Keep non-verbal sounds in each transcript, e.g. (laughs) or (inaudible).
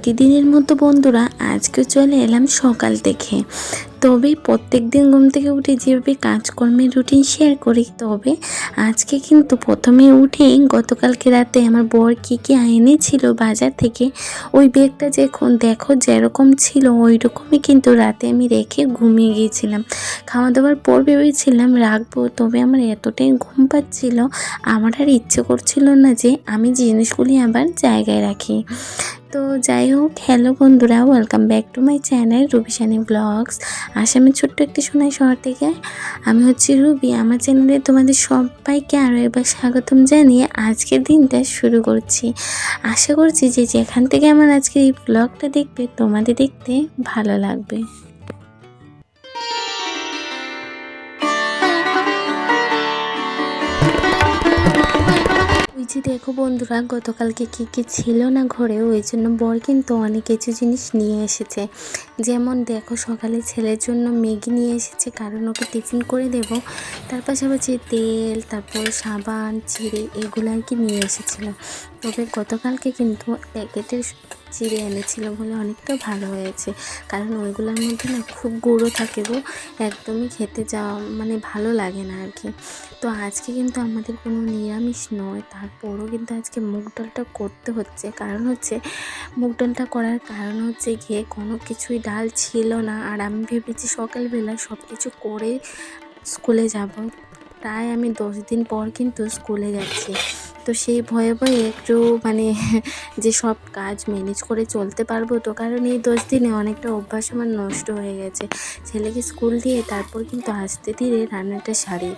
প্রতিদিনের মতো বন্ধুরা আজকে চলে এলাম সকাল থেকে। তবে প্রত্যেক দিন ঘুম থেকে উঠে যেভাবে কাজকর্মের রুটিন শেয়ার করি, তবে আজকে কিন্তু প্রথমে উঠেই গতকালকে রাতে আমার বর কী কী এনেছিল বাজার থেকে, ওই ব্যাগটা যখন দেখো যেরকম ছিল ওই রকমই কিন্তু রাতে আমি রেখে ঘুমিয়ে গিয়েছিলাম। খাওয়া দাওয়ার পর ভেবেছিলাম রাখব, তবে আমার এতটাই ঘুম পাচ্ছিল, আমার আর ইচ্ছে করছিল না যে আমি জিনিসগুলি আবার জায়গায় রাখি। তো যাই হোক হ্যালো বন্ধুরা welcome back to my channel Ruby Rubishani blogs আসামের ছোট্ট একটি সোনাই শহর থেকে। আমি হচ্ছি রুবি আমার চ্যানেলে তোমাদের সবাইকে আরও একবার স্বাগতম জানিয়ে আজকের দিনটা শুরু করছি। আশা করছি যে যেখান থেকে আমার আজকে এই ব্লগটা দেখবে, তোমাদের দেখতে ভালো লাগবে। যে দেখো বন্ধুরা, গতকালকে কী কী ছিল না ঘরে? ওই জন্য বর কিন্তু অনেক কিছু জিনিস নিয়ে এসেছে। যেমন দেখো সকালে ছেলের জন্য ম্যাগি নিয়ে এসেছে, কারণ ওকে টিফিন করে দেব। তার পাশাপাশি তেল, তারপর সাবান, চিড়ে এগুলো আর কি নিয়ে এসেছিল। তবে গতকালকে কিন্তু প্যাকেটের চিড়ে এনেছিল বলে অনেকটা ভালো হয়েছে। কারণ ওইগুলোর মধ্যে না খুব গুঁড়ো থাকে গো, একদমই খেতে যাওয়া মানে ভালো লাগে না আর কি। তো আজকে কিন্তু আমাদের কোনো নিরামিষ নয়, তারপরও কিন্তু আজকে মুগ ডালটা করতে হচ্ছে। কারণ হচ্ছে, মুগ ডালটা করার কারণ হচ্ছে গিয়ে কোনো কিছুই ডাল ছিল না। আর আমি ভেবেছি সকালবেলা সব কিছু করে স্কুলে যাব। প্রায় আমি দশ দিন পর কিন্তু স্কুলে যাচ্ছি। তো সেই ভয়ে ভয়ে একটু মানে (laughs) যে সব কাজ ম্যানেজ করে চলতে পারব তো, কারণ এই দশ দিনে অনেকটা অভ্যাস আমার নষ্ট হয়ে গেছে। ছেলেকে স্কুল দিয়ে তারপর কিন্তু আস্তে ধীরে রান্নাটা সারি।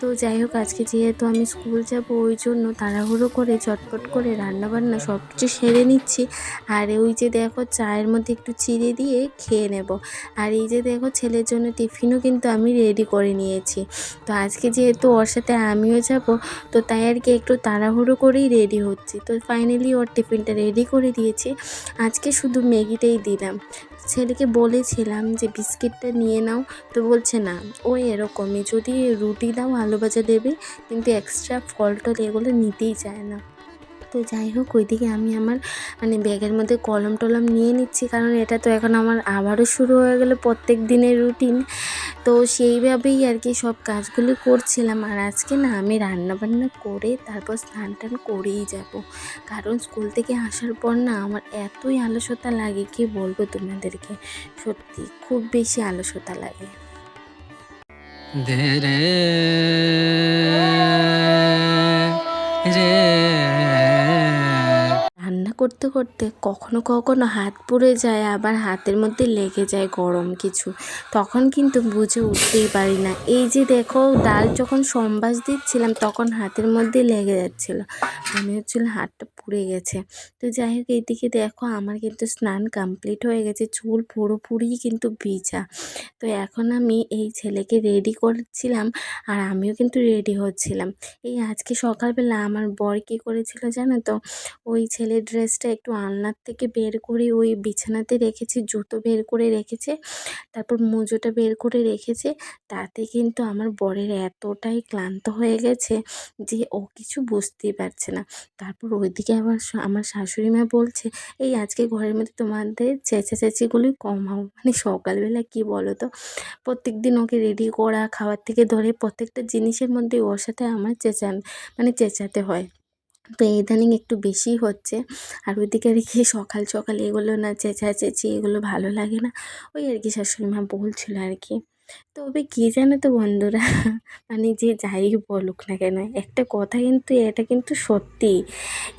তো যাই হোক, আজকে যেহেতু আমি স্কুল যাব, ওই জন্য তাড়াহুড়ো করে, চটপট করে রান্না বান্না সব কিছু সেরে নিচ্ছি। আর ওই যে দেখো, চায়ের মধ্যে একটু চিড়ে দিয়ে খেয়ে নেব। আর এই যে দেখো, ছেলের জন্য টিফিনও কিন্তু আমি রেডি করে নিয়েছি। তো আজকে যেহেতু ওর সাথে আমিও যাব, তো তাই আর কি একটু তাড়াহুড়ো করেই রেডি হচ্ছি। তো ফাইনালি ওর টিফিনটা রেডি করে দিয়েছি। আজকে শুধু ম্যাগিটাই দিলাম। ছেলেকে বলেছিলাম যে বিস্কিটটা নিয়ে নাও। তো বলছে, না, ও এরকমই। যদি রুটি দাও, আলু ভাজা দেবে, কিন্তু এক্সট্রা ফল টল এগুলো নিতেই চায় না। তো যাই হোক, ওইদিকে আমি আমার মানে ব্যাগের মধ্যে কলম টলম নিয়ে নিচ্ছি। কারণ এটা তো এখন আমার আবারও শুরু হয়ে গেলো প্রত্যেক দিনের রুটিন। তো সেইভাবেই আর কি সব কাজগুলো করছিলাম। আর আজকে না আমি রান্না বান্না করে তারপর স্নান টান করেই যাব। কারণ স্কুল থেকে আসার পর না আমার এতই আলসতা লাগে, কি বলব তোমাদেরকে? সত্যি খুব বেশি আলসতা লাগে। রে রে করতে করতে কখনো কখনো হাত পুড়ে যায়, আবার হাতের মধ্যে লেগে যায় গরম কিছু। তখন কিন্তু বুঝে উঠতেই পারি না। এই যে দেখো, ডাল যখন সম্বাস দিচ্ছিলাম, তখন হাতের মধ্যে লেগে যাচ্ছিল। মনে হচ্ছিল হাতটা পুড়ে গেছে। তো যাই হোক, এইদিকে দেখো, আমার কিন্তু স্নান কমপ্লিট হয়ে গেছে। চুল পুরোপুরি কিন্তু ভিজা। তো এখন আমি এই ছেলেকে রেডি করছিলাম, আর আমিও কিন্তু রেডি হচ্ছিলাম। এই আজকে সকালবেলা আমার বর কী করেছিল জানো তো? ওই ছেলের ড্রেসটা একটু আলনার থেকে বের করে ওই বিছানাতে রেখেছে, জুতো বের করে রেখেছে, তারপর মোজোটা বের করে রেখেছে। তাতে কিন্তু আমার বরের এতটাই ক্লান্ত হয়ে গেছে যে ও কিছু বুঝতেই পারছে না। তারপর ওইদিকে আবার আমার শাশুড়ি মা বলছে, এই আজকে ঘরের মধ্যে তোমাদের চেঁচা চেঁচাচেঁচিগুলি কমাও মানে সকালবেলা কি বলো তো প্রত্যেক দিন ওকে রেডি করা, খাওয়ার থেকে ধরে প্রত্যেকটা জিনিসের মধ্যে ওর সাথে আমার চেঁচান মানে চেঁচাতে হয়। তো ইদানিং একটু বেশি হচ্ছে। আর ওইদিকে আর কি সকাল সকাল এগুলো না চেঁচাচেঁচি, এগুলো ভালো লাগে না। ওই আর কি শাশুড়ি মা বলছিল আর কি। তবে কী জানো তো বন্ধুরা? মানে যে যাই বলুক না কেন, একটা কথা কিন্তু, এটা কিন্তু সত্যি।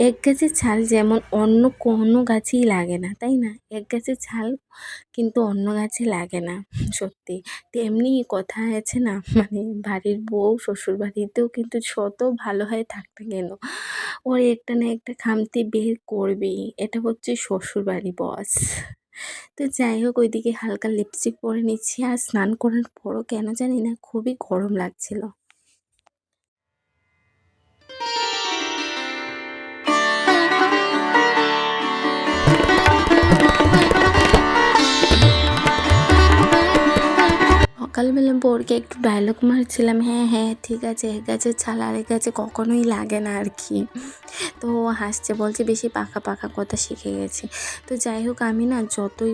এক গাছের ছাল যেমন অন্য কোনো গাছেই লাগে না, তাই না? এক গাছের ছাল কিন্তু অন্য গাছে লাগে না, সত্যি। তেমনি কথা আছে না মানে বাড়ির বউ শ্বশুর বাড়িতেও কিন্তু শত ভালো হয়ে থাকতে কেন? ওর একটা না একটা খামতি বের করবেই, এটা হচ্ছে শ্বশুর বাড়ি বস তো যাই হোক ওইদিকে হালকা লিপস্টিক পরে নিচ্ছি। আর স্নান করার পরও কেন জানি না, খুবই গরম লাগছিল। সকালবেলা বরকে একটু ডায়লগ মারছিলাম হ্যাঁ হ্যাঁ ঠিক আছে এ গাছের ছাল আর গাছে কখনোই লাগে না আর কি। তো ও হাসছে, বলছে, বেশি পাকা পাকা কথা শিখে গেছে। তো যাই হোক, আমি না যতই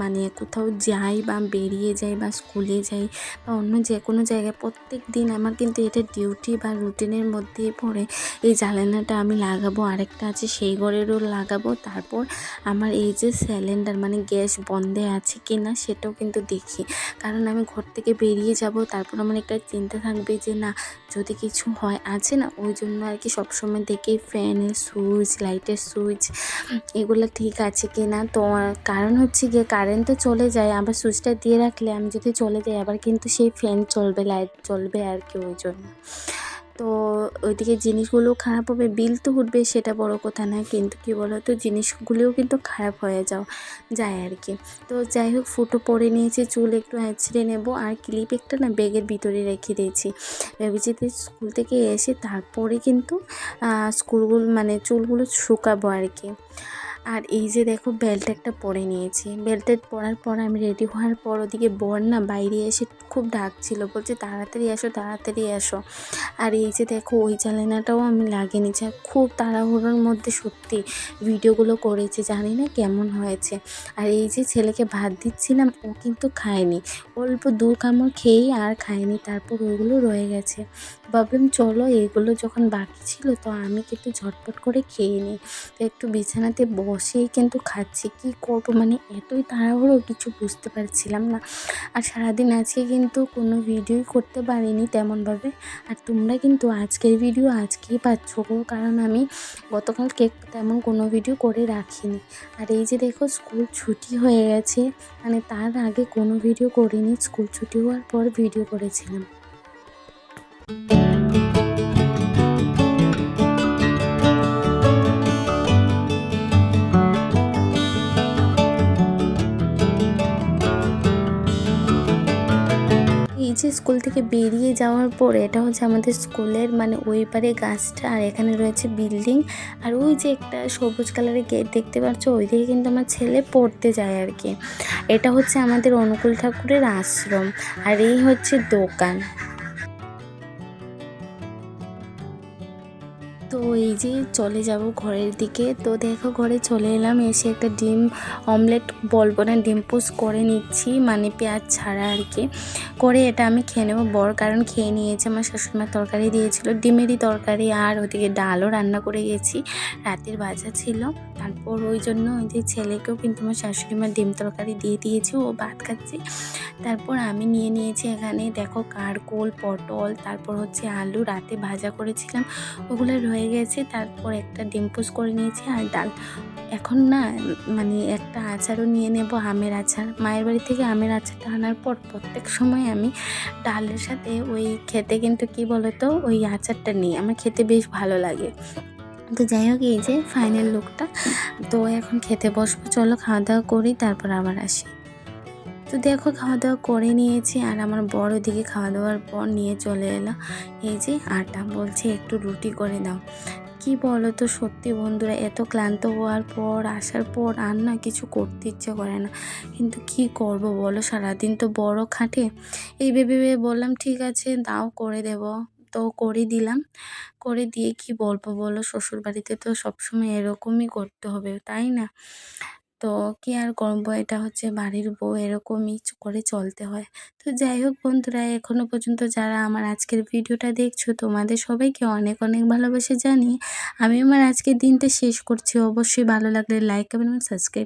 মানে কোথাও যাই বা বেরিয়ে যাই বা স্কুলে যাই বা অন্য যে কোনো জায়গায় প্রত্যেক দিন আমার কিন্তু এটা ডিউটি বা রুটিনের মধ্যেই পড়ে। এই জ্বালানাটা আমি লাগাবো, আরেকটা আছে সেই ঘরেরও লাগাবো। তারপর আমার এই যে সিলিন্ডার মানে গ্যাস বন্ধে আছে কি না সেটাও কিন্তু দেখি। কারণ আমি ঘর থেকে বেরিয়ে যাব, তারপর আমার একটা চিন্তা থাকবে যে না, যদি কিছু হয়, আছে না? ওই জন্য আর কি সবসময় দেখি ফ্যানের সুইচ লাইটের সুইচ এগুলো ঠিক আছে কি না তো কারণ হচ্ছে গিয়ে কারেন্ট তো চলে যায়, আবার সুইচটা দিয়ে রাখলে আমি যদি চলে যাই, আবার কিন্তু সেই ফ্যান চলবে লাইট চলবে আর কি ওই জন্য। তো ওইদিকে জিনিসগুলো খারাপ হবে, বিল তো উঠবে, সেটা বড় কথা না কিন্তু কি বলো তো জিনিসগুলোও কিন্তু খারাপ হয়ে যাও, যায় আর কি। তো যাই হোক, ফুটো পরে নিয়েছি, চুল একটু আঁচড়ে নেব, আর ক্লিপ একটা না ব্যাগের ভিতরে রেখে দিয়েছি। ভেবেছি স্কুল থেকে এসে তারপরে কিন্তু স্কুলগুলো মানে চুলগুলো শুকাবো আর কি। আর এই যে দেখো বেল্ট একটা পরে নিয়েছি। বেল্টের পরার পর আমি রেডি হওয়ার পর ওদিকে বর না বাইরে এসে খুব ডাকছিল, বলছে, তাড়াতাড়ি আসো তাড়াতাড়ি আসো আর এই যে দেখো ওই জ্বালানাটাও আমি লাগিয়ে নিচ্ছি আর খুব তাড়াহুড়োর মধ্যে সত্যি ভিডিওগুলো করেছি, জানি না কেমন হয়েছে। আর এই যে ছেলেকে ভাত দিচ্ছিলাম, ও কিন্তু খায়নি। অল্প দু কামড় খেয়েই আর খায়নি, তারপর ওইগুলো রয়ে গেছে। ভাবলাম, চলো, এগুলো যখন বাকি ছিল তো আমি কিন্তু ঝটপট করে খেয়ে নিই। তো একটু বিছানাতে বসেই কিন্তু খাচ্ছি, কী করব? মানে এতই তাড়াহুড়ো, কিছু বুঝতে পারছিলাম না। আর সারাদিন আজকে কিন্তু কোনো ভিডিওই করতে পারিনি তেমনভাবে। আর তোমরা কিন্তু আজকের ভিডিও আজকেই পাচ্ছ কারণ আমি গতকাল কেক তেমন কোনো ভিডিও করে রাখিনি। আর এই যে দেখো, স্কুল ছুটি হয়ে গেছে। মানে তার আগে কোনো ভিডিও করিনি, স্কুল ছুটি হওয়ার পর ভিডিও করেছিলাম। যে স্কুল থেকে বেরিয়ে যাওয়ার পরে এটা হচ্ছে আমাদের স্কুলের মানে ওই পারে গাছটা আর এখানে রয়েছে বিল্ডিং। আর ওই যে একটা সবুজ কালারের গেট দেখতে পাচ্ছ, ওই দিকে কিন্তু আমার ছেলে পড়তে যায় আর কি। এটা হচ্ছে আমাদের অনুকূল ঠাকুরের আশ্রম। আর এই হচ্ছে দোকান। এই যে চলে যাব ঘরের দিকে। তো দেখো ঘরে চলে এলাম, এসে একটা ডিম অমলেট বলব না ডিম পোস্ট করে নিচ্ছি মানে পেঁয়াজ ছাড়া আর কি। করে এটা আমি খেয়ে নেব। বর কারণ খেয়ে নিয়েছে, আমার শাশুড়িমার তরকারি দিয়েছিল, ডিমেরই তরকারি আর ওদিকে ডালও রান্না করে গেছি। রাতের ভাজা ছিল। তারপর ওই জন্য ওই যে ছেলেকেও কিন্তু আমার শাশুড়িমার ডিম তরকারি দিয়ে দিয়েছি, ও ভাত খাচ্ছে। তারপর আমি নিয়ে নিয়েছি এখানে, দেখো কারকোল, পটল, তারপর হচ্ছে আলু, রাতে ভাজা করেছিলাম। ওগুলো রয়ে গেছে। তারপর একটা ডিম পোস্ট করে নিয়েছি আর ডাল। এখন না মানে একটা আচারও নিয়ে নেব, আমের আচার। মায়ের বাড়ি থেকে আমের আচারটা আনার পর প্রত্যেক সময় আমি ডালের সাথে ওই খেতে কিন্তু কি বলতো, ওই আচারটা নিই। আমার খেতে বেশ ভালো লাগে। তো যাই হোক, এই যে ফাইনাল লুকটা তো এখন খেতে বসবো, চলো খাওয়া দাওয়া করি, তারপর আবার আসি। তো দেখো খাওয়া দাওয়া করে নিয়েছি আর আমার বড় দিকে খাওয়া দাওয়ার পর নিয়ে চলে এলো। এই যে আটা, বলছে একটু রুটি করে দাও। কি বলো তো সত্যি বন্ধুরা, এত ক্লান্ত হওয়ার পর, আসার পর আর না কিছু করতে ইচ্ছে করে না। কিন্তু কি করব বলো, সারাদিন তো বড় খাটে। এই ভেবে ভেবে বললাম, ঠিক আছে, দাও করে দেব। তো করে দিলাম। করে দিয়ে কি বলব বলো শ্বশুর বাড়িতে তো সবসময় এরকমই করতে হবে, তাই না? তো কি আর করব? এটা হচ্ছে বাড়ির বউ এরকমই করে চলতে হয়। তো যাই হোক বন্ধুরা এখনও পর্যন্ত যারা আমার আজকের ভিডিওটা দেখছ, তোমাদের সবাইকে অনেক অনেক ভালোবেসে জানি আমি আমার আজকের দিনটা শেষ করছি। অবশ্যই ভালো লাগলে লাইক কমেন্ট সাবস্ক্রাইব